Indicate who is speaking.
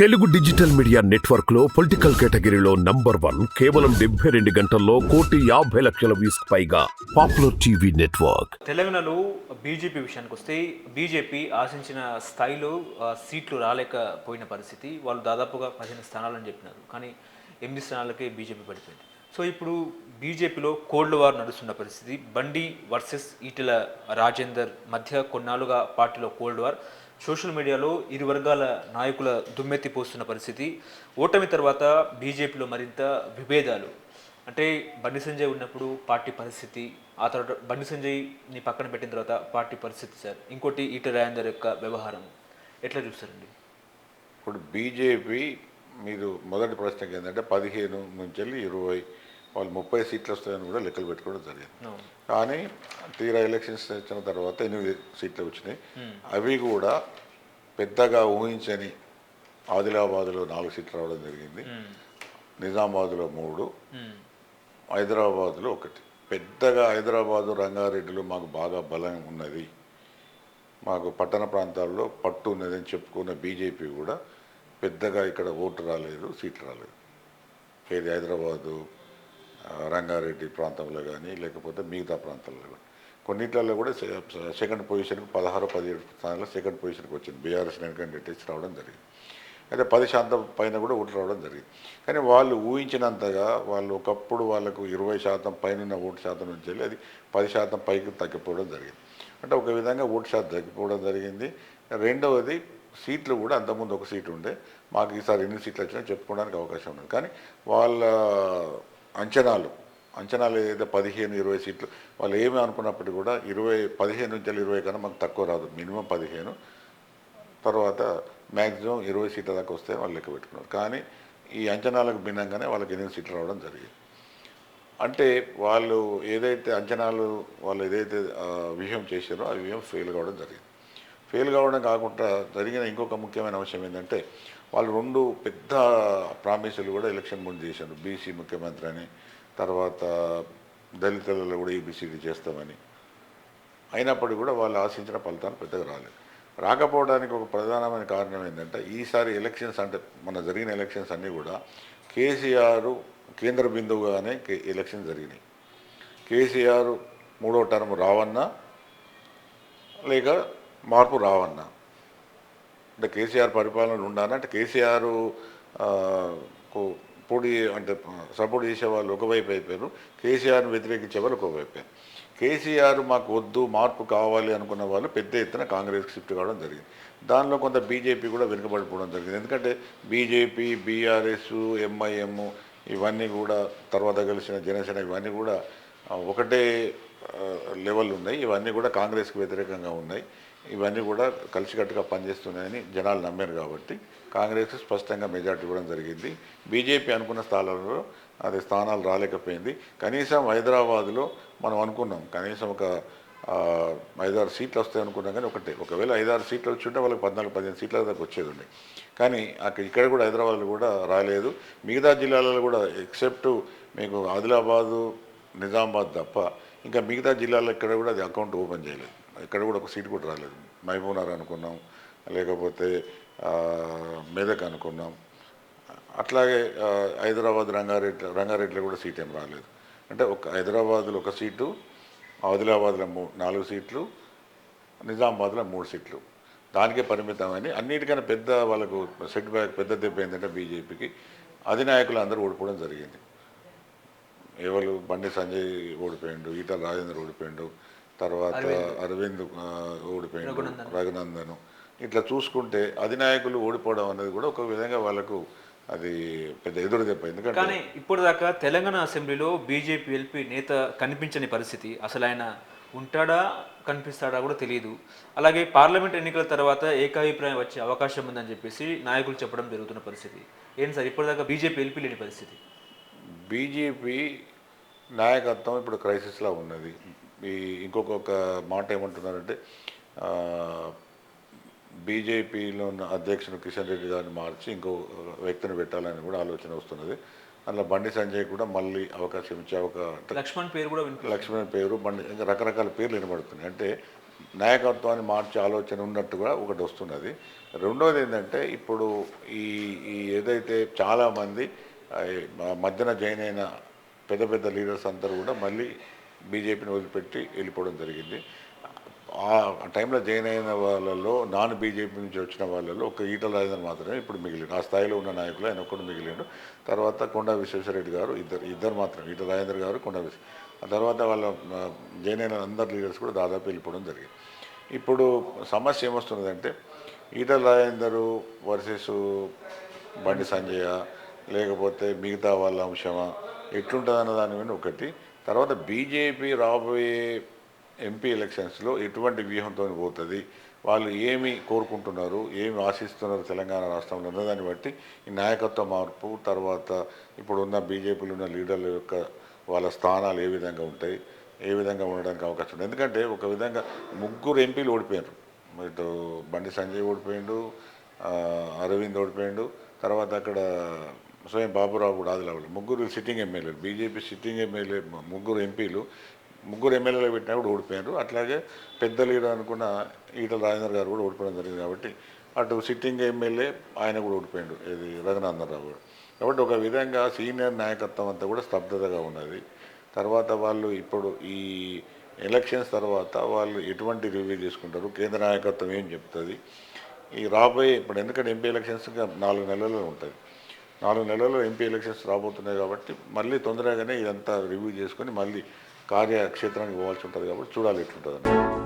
Speaker 1: Telugu digital media నెట్వర్క్లో political కేటగిరీలో number one కేవలం డెబ్బై రెండు గంటల్లో కోటి యాభై లక్షల వ్యూస్ పైగా పాపులర్ టీవీ నెట్వర్క్.
Speaker 2: తెలంగాణలో బీజేపీ విషయానికి వస్తే బీజేపీ ఆశించిన స్థాయిలో సీట్లు రాలేకపోయిన పరిస్థితి. వాళ్ళు దాదాపుగా పదిహేను స్థానాలని చెప్పినారు. కానీ ఎనిమిది స్థానాలకే బీజేపీ పడిపోయింది. సో ఇప్పుడు బీజేపీలో కోల్డ్ వార్ నడుస్తున్న పరిస్థితి. బండి వర్సెస్ ఈటెల రాజేందర్ మధ్య కొన్నాళ్ళుగా పార్టీలో కోల్డ్ వార్. సోషల్ మీడియాలో ఇరు వర్గాల నాయకుల దుమ్మెత్తి పోస్తున్న పరిస్థితి. ఓటమి తర్వాత బీజేపీలో మరింత విభేదాలు. అంటే బండి సంజయ్ ఉన్నప్పుడు పార్టీ పరిస్థితి ఆ తర్వాత బండి సంజయ్ని పక్కన పెట్టిన తర్వాత పార్టీ పరిస్థితి సార్. ఇంకోటి ఈట రాజేందర్ యొక్క వ్యవహారం. ఎట్లా చూస్తారండి?
Speaker 3: ఇప్పుడు బీజేపీ మీరు మొదటి ప్రశ్నకి ఏంటంటే పదిహేను నుంచి వెళ్ళి ఇరవై వాళ్ళు ముప్పై సీట్లు వస్తాయని కూడా లెక్కలు పెట్టుకోవడం జరిగింది. కానీ తీరా ఎలక్షన్స్ వచ్చిన తర్వాత ఎనిమిది సీట్లు వచ్చినాయి. అవి కూడా పెద్దగా ఊహించని ఆదిలాబాద్లో నాలుగు సీట్లు రావడం జరిగింది. నిజామాబాద్లో మూడు.
Speaker 2: మ్మ్.
Speaker 3: హైదరాబాద్లో ఒకటి. పెద్దగా హైదరాబాదు రంగారెడ్డిలో మాకు బాగా బలం ఉన్నది. మాకు పట్టణ ప్రాంతాల్లో పట్టు ఉన్నదని చెప్పుకున్న బీజేపీ కూడా పెద్దగా ఇక్కడ ఓటు రాలేదు సీట్లు రాలేదు. ఏది హైదరాబాదు రంగారెడ్డి ప్రాంతంలో కానీ లేకపోతే మిగతా ప్రాంతాల్లో కానీ కొన్నిట్లలో కూడా సెకండ్ పొజిషన్కి పదహారు పదిహేడు స్థానాల్లో సెకండ్ పొజిషన్కి వచ్చింది. బీఆర్ఎస్ నెట్టించి రావడం జరిగింది. అయితే పది శాతం పైన కూడా ఓట్లు రావడం జరిగింది. కానీ వాళ్ళు ఊహించినంతగా వాళ్ళు ఒకప్పుడు వాళ్ళకు ఇరవై శాతం పైన ఓటు శాతం నుంచి వెళ్ళి అది పది శాతం పైకి తగ్గిపోవడం జరిగింది. అంటే ఒక విధంగా ఓటు శాతం తగ్గిపోవడం జరిగింది. రెండవది సీట్లు కూడా అంతకుముందు ఒక సీటు ఉండే. మాకు ఈసారి ఎన్ని సీట్లు వచ్చినా చెప్పుకోవడానికి అవకాశం ఉండదు కానీ వాళ్ళ అంచనాలు. అంచనాలు ఏదైతే పదిహేను ఇరవై సీట్లు. వాళ్ళు ఏమి అనుకున్నప్పటికీ కూడా ఇరవై పదిహేను నుంచి ఇరవై కన్నా మాకు తక్కువ రాదు. మినిమం పదిహేను. తర్వాత మ్యాక్సిమం ఇరవై సీట్ల దాకా వస్తే వాళ్ళు లెక్క పెట్టుకున్నారు. కానీ ఈ అంచనాలకు భిన్నంగానే వాళ్ళకి ఎనిమిది సీట్లు రావడం జరిగింది. అంటే వాళ్ళు ఏదైతే అంచనాలు వాళ్ళు ఏదైతే వ్యూహం చేశారో ఆ వ్యూహం ఫెయిల్ కావడం జరిగింది. ఫెయిల్ కావడం కాకుండా జరిగిన ఇంకొక ముఖ్యమైన అంశం ఏంటంటే వాళ్ళు రెండు పెద్ద ప్రామిసులు కూడా ఎలక్షన్ ముందు చేశారు. బీసీ ముఖ్యమంత్రి అని తర్వాత దళితులలో కూడా ఈబీసీడీ చేస్తామని. అయినప్పటికీ కూడా వాళ్ళు ఆశించిన ఫలితాలు పెద్దగా రాలేదు. రాకపోవడానికి ఒక ప్రధానమైన కారణం ఏంటంటే ఈసారి ఎలక్షన్స్ అంటే మన జరిగిన ఎలక్షన్స్ అన్నీ కూడా కేసీఆర్ కేంద్ర బిందువుగానే కే- ఎలక్షన్ జరిగినాయి. కేసీఆర్ మూడో టర్మ్ రావన్నా లేక మార్పు రావన్నా అంటే కేసీఆర్ పరిపాలన ఉండాలి. అంటే కేసీఆర్ పొడి పోటీ అంటే సపోర్ట్ చేసే వాళ్ళు ఒకవైపు అయిపోయారు. కేసీఆర్ని వ్యతిరేకించే వాళ్ళు ఒకవైపు అయిపోయారు. కేసీఆర్ మాకు వద్దు మార్పు కావాలి అనుకున్న వాళ్ళు పెద్ద ఎత్తున కాంగ్రెస్కి షిఫ్ట్ కావడం జరిగింది. దానిలో కొంత బీజేపీ కూడా వెనుకబడిపోవడం జరిగింది. ఎందుకంటే బీజేపీ బీఆర్ఎస్ ఎంఐఎం ఇవన్నీ కూడా తర్వాత కలిసిన జనసేన ఇవన్నీ కూడా ఒకటే లెవెల్ ఉన్నాయి. ఇవన్నీ కూడా కాంగ్రెస్కి వ్యతిరేకంగా ఉన్నాయి. ఇవన్నీ కూడా కలిసికట్టుగా పనిచేస్తున్నాయని జనాలు నమ్మారు కాబట్టి కాంగ్రెస్ స్పష్టంగా మెజార్టీ ఇవ్వడం జరిగింది. బీజేపీ అనుకున్న స్థానాలలో అది స్థానాలు రాలేకపోయింది. కనీసం హైదరాబాద్లో మనం అనుకున్నాం కనీసం ఒక ఐదారు సీట్లు వస్తాయి అనుకున్నాం కానీ ఒకటే. ఒకవేళ ఐదారు సీట్లు వచ్చి ఉంటే వాళ్ళకి పద్నాలుగు పదిహేను సీట్ల దాకా వచ్చేది ఉండే. కానీ అక్కడ ఇక్కడ కూడా హైదరాబాద్లో కూడా రాలేదు. మిగతా జిల్లాలలో కూడా ఎక్సెప్ట్ మీకు ఆదిలాబాదు నిజామాబాద్ తప్ప ఇంకా మిగతా జిల్లాల్లో ఇక్కడ కూడా అది అకౌంట్ ఓపెన్ చేయలేదు. ఇక్కడ కూడా ఒక సీట్ కూడా రాలేదు. మహబూబ్నగర్ అనుకున్నాం లేకపోతే మెదక్ అనుకున్నాం. అట్లాగే హైదరాబాద్ రంగారెడ్డి రంగారెడ్డిలో కూడా సీట్ ఏం రాలేదు. అంటే ఒక హైదరాబాద్లో ఒక సీటు ఆదిలాబాద్లో మూ నాలుగు సీట్లు నిజామాబాద్లో మూడు సీట్లు. దానికే పరిమితమని అన్నిటికన్నా పెద్ద వాళ్ళకు సెట్ బ్యాక్ పెద్ద దెబ్బ ఏంటంటే బీజేపీకి. అధినాయకులు అందరూ ఓడిపోవడం జరిగింది. ఎవరు బండి సంజయ్ ఓడిపోయిండు ఈటల రాజేంద్ర ఓడిపోయిండు తర్వాత అరవింద్. ఓడిపోయిండు రఘునందన్. ఇట్లా చూసుకుంటే అధినాయకులు ఓడిపోవడం అనేది కూడా ఒక విధంగా వాళ్ళకు అది పెద్ద ఎదురు దెబ్బ. ఎందుకంటే
Speaker 2: కానీ ఇప్పటిదాకా తెలంగాణ అసెంబ్లీలో బీజేపీ ఎల్పీ నేత కనిపించని పరిస్థితి. అసలు ఆయన ఉంటాడా కనిపిస్తాడా కూడా తెలియదు అలాగే పార్లమెంట్ ఎన్నికల తర్వాత ఏకాభిప్రాయం వచ్చే అవకాశం ఉందని చెప్పేసి నాయకులు చెప్పడం జరుగుతున్న పరిస్థితి. ఏంటి సార్ ఇప్పటిదాకా బీజేపీ ఎల్పీ లేని పరిస్థితి?
Speaker 3: బీజేపీ నాయకత్వం ఇప్పుడు క్రైసిస్లో ఉన్నది. ఈ ఇంకొక మాట ఏమంటున్నారంటే బీజేపీలో ఉన్న అధ్యక్షుడు కిషన్ రెడ్డి గారిని మార్చి ఇంకో వ్యక్తిని పెట్టాలని కూడా ఆలోచన వస్తున్నది. అందులో బండి సంజయ్ కూడా మళ్ళీ అవకాశం ఇచ్చే అవకాశం
Speaker 2: లక్ష్మణ్ పేరు కూడా
Speaker 3: లక్ష్మణ్ పేరు బండి ఇంకా రకరకాల పేర్లు వినబడుతున్నాయి. అంటే నాయకత్వాన్ని మార్చే ఆలోచన ఉన్నట్టు కూడా ఒకటి వస్తున్నది. రెండోది ఏంటంటే ఇప్పుడు ఈ ఈ ఏదైతే చాలామంది మధ్యన జాయిన్ అయిన పెద్ద పెద్ద లీడర్స్ అందరూ కూడా మళ్ళీ బీజేపీని వదిలిపెట్టి వెళ్ళిపోవడం జరిగింది. ఆ టైంలో జాయిన్ అయిన వాళ్ళలో నాన్ బీజేపీ నుంచి వచ్చిన వాళ్ళలో ఒక ఈటల రాజేందర్ మాత్రమే ఇప్పుడు మిగిలిండు. ఆ స్థాయిలో ఉన్న నాయకులు ఆయన ఒక్కడు మిగిలిండు. తర్వాత కొండా విశ్వేశ్వరరెడ్డి గారు ఇద్దరు ఇద్దరు మాత్రం ఈటల రాజేందర్ గారు కొండా విశ్వ ఆ తర్వాత వాళ్ళ జాయిన్ అయిన అందరు లీడర్స్ కూడా దాదాపు వెళ్ళిపోవడం జరిగింది. ఇప్పుడు సమస్య ఏమొస్తున్నదంటే ఈటల రాజేందరు వర్సెస్ బండి సంజయ లేకపోతే మిగతా వాళ్ళ అంశమా? ఎట్లుంటుంది అన్న దాని మీద ఒకటి. తర్వాత బీజేపీ రాబోయే ఎంపీ ఎలక్షన్స్లో ఎటువంటి వ్యూహంతో పోతుంది? వాళ్ళు ఏమి కోరుకుంటున్నారు? ఏమి ఆశిస్తున్నారు తెలంగాణ రాష్ట్రంలో? ఉన్నదాన్ని బట్టి ఈ నాయకత్వ మార్పు తర్వాత ఇప్పుడున్న బీజేపీలో ఉన్న లీడర్ల యొక్క వాళ్ళ స్థానాలు ఏ విధంగా ఉంటాయి? ఏ విధంగా ఉండడానికి అవకాశం ఉంది? ఎందుకంటే ఒక విధంగా ముగ్గురు ఎంపీలు ఓడిపోయారు ఇటు బండి సంజయ్ ఓడిపోయిండు అరవింద్ ఓడిపోయిండు తర్వాత అక్కడ స్వయం బాబురావు కూడా ఆదిలాబాద్ ముగ్గురు సిట్టింగ్ ఎమ్మెల్యేలు బీజేపీ సిట్టింగ్ ఎమ్మెల్యే ముగ్గురు ఎంపీలు ముగ్గురు ఎమ్మెల్యేలు పెట్టినా కూడా ఓడిపోయారు. అట్లాగే పెద్ద లీడర్ అనుకున్న ఈటల రాజేందర్ గారు కూడా ఓడిపోవడం జరిగింది కాబట్టి అటు సిట్టింగ్ ఎమ్మెల్యే ఆయన కూడా ఓడిపోయాడు ఇది రఘునాథరావు కూడా కాబట్టి ఒక విధంగా సీనియర్ నాయకత్వం అంతా కూడా స్తబ్దతగా ఉన్నది. తర్వాత వాళ్ళు ఇప్పుడు ఈ ఎలక్షన్స్ తర్వాత వాళ్ళు ఎటువంటి రివ్యూ చేసుకుంటారు? కేంద్ర నాయకత్వం ఏం చెప్తుంది? ఈ రాబోయే ఇప్పుడు ఎందుకంటే ఎంపీ ఎలక్షన్స్ ఇంకా నాలుగు నెలల్లో ఉంటుంది నాలుగు నెలల్లో ఎంపీ ఎలక్షన్స్ రాబోతున్నాయి కాబట్టి మళ్ళీ తొందరగానే ఇదంతా రివ్యూ చేసుకొని మళ్ళీ కార్యక్షేత్రానికి పోవాల్సి ఉంటుంది కాబట్టి చూడాలి ఎట్లుంటుందని.